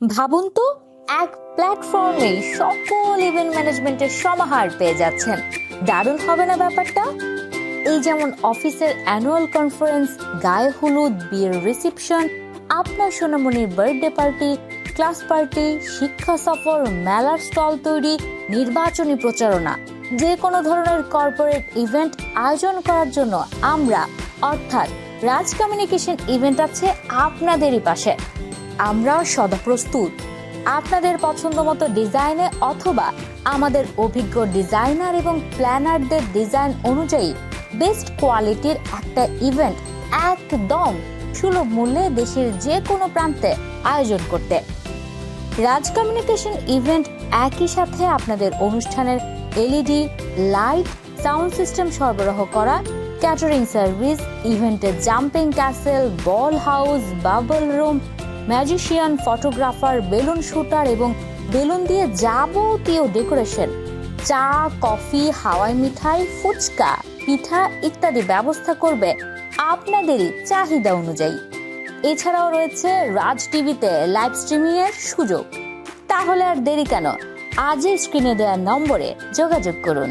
ভাবুন তো, এক প্ল্যাটফর্মে সকল ইভেন্ট ম্যানেজমেন্টের সমাহার পেয়ে যাচ্ছেন। দারুণ হবে না ব্যাপারটা? এই যেমন অফিসের অ্যানুয়াল কনফারেন্স গায়ে হলুদ বিয়ের রিসেপশন আপনার সোনামণির বার্থডে পার্টি ক্লাস পার্টি শিক্ষা সফর, মেলার স্টল তৈরি, নির্বাচনী প্রচারণা, যে কোনো ধরনের কর্পোরেট ইভেন্ট আয়োজন করার জন্য আমরা, অর্থাৎ রাজ কমিউনিকেশন ইভেন্ট আছে আপনাদেরই পাশে। আমরা সদা প্রস্তুত। আপনাদের পছন্দ মতো ডিজাইনে অথবা আমাদের অভিজ্ঞ ডিজাইনার এবং প্ল্যানারদের ডিজাইন অনুযায়ী বেস্ট কোয়ালিটির একটা ইভেন্ট একদম সুলভ মূল্যে দেশের যে কোনো প্রান্তে আয়োজন করতে। রাজ কমিউনিকেশন ইভেন্ট একই সাথে আপনাদের অনুষ্ঠানের এলইডি, লাইট, সাউন্ড সিস্টেম সরবরাহ করা, ক্যাটারিং সার্ভিস ইভেন্টের jumping castle, ball house, bubble room magician photographer, balloon shooter এবং বেলুন দিয়ে যাবতীয় ডেকোরেশন। চা, কফি, হাওয়াই মিঠাই, ফুচকা, পিঠা ইত্যাদি ব্যবস্থা করবে আপনাদেরই চাহিদা অনুযায়ী। এছাড়াও রয়েছে রাজ টিভিতে লাইভ স্ট্রিমিং এর সুযোগ। তাহলে আর দেরি কেন? আজই স্ক্রিনে দেওয়া নম্বরে যোগাযোগ করুন।